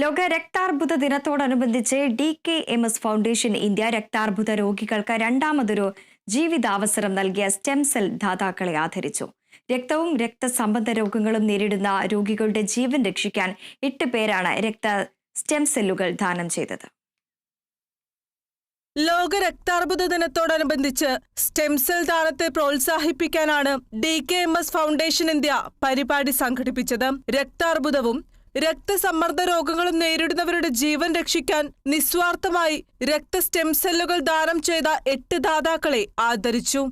ലോക രക്താർബുദ ദിനത്തോടനുബന്ധിച്ച് D K M S foundation India രക്താർബുദ രോഗികൾക്ക് രണ്ടാമതൊരു ജീവിതാവസരം നൽകിയ സ്റ്റെം സെൽ ദാതാക്കളെ ആദരിച്ചു. രക്തവും രക്തസംബന്ധ രോഗങ്ങളും നേരിടുന്ന രോഗികളുടെ ജീവൻ രക്ഷിക്കാൻ എട്ട് പേരാണ് രക്ത സ്റ്റെം സെല്ലുകൾ ദാനം ചെയ്തത്. ലോക രക്താർബുദ ദിനത്തോടനുബന്ധിച്ച് സ്റ്റെം സെൽ ദാനത്തെ പ്രോത്സാഹിപ്പിക്കാനാണ് D K M S foundation India പരിപാടി സംഘടിപ്പിച്ചത്. രക്താർബുദവും രക്തസമ്മർദ്ദ രോഗങ്ങളും നേരിടുന്നവരുടെ ജീവൻ രക്ഷിക്കാൻ നിസ്വാർത്ഥമായി രക്ത സ്റ്റെം സെല്ലുകൾ ദാനം ചെയ്ത എട്ട് ദാതാക്കളെ ആദരിച്ചു.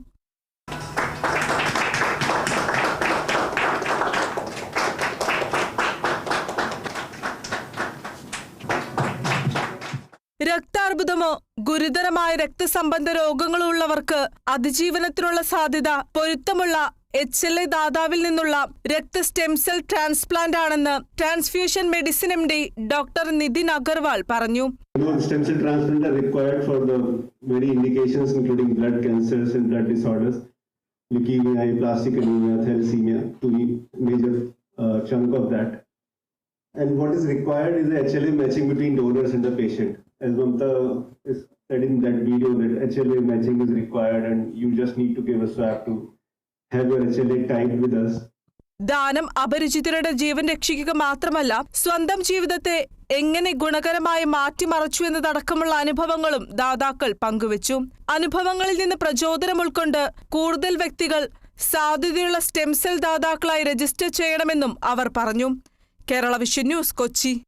രക്താർബുദമോ ഗുരുതരമായ രക്തസംബന്ധ രോഗങ്ങളുള്ളവർക്ക് അതിജീവനത്തിനുള്ള സാധ്യത പൊരുത്തമുള്ള എച്ച് എൽ എ ദാതാവിൽ നിന്നുള്ള രക്ത സ്റ്റെം സെൽ ട്രാൻസ്പ്ലാന്റ് ആണെന്ന് transfusion medicine M D doctor Nitin Agarwal പറഞ്ഞു You know, stem cell transplant are required for the very indications including blood cancers and blood disorders, leukemia, aplastic anemia, thalassemia, to a major uh, chunk of that. And what is required is the HLA matching between donors and the patient. As Mamta is said in that video, that HLA matching is required, and you just need to give a swab to ദാനം അപരിചിതരുടെ ജീവൻ രക്ഷിക്കുക മാത്രമല്ല സ്വന്തം ജീവിതത്തെ എങ്ങനെ ഗുണകരമായി മാറ്റിമറച്ചു എന്നതടക്കമുള്ള അനുഭവങ്ങളും ദാതാക്കൾ പങ്കുവച്ചു. അനുഭവങ്ങളിൽ നിന്ന് പ്രചോദനം ഉൾക്കൊണ്ട് കൂടുതൽ വ്യക്തികൾ സാധ്യതയുള്ള സ്റ്റെം സെൽ ദാതാക്കളായി രജിസ്റ്റർ ചെയ്യണമെന്നും അവർ പറഞ്ഞു. Kerala vision news Kochi.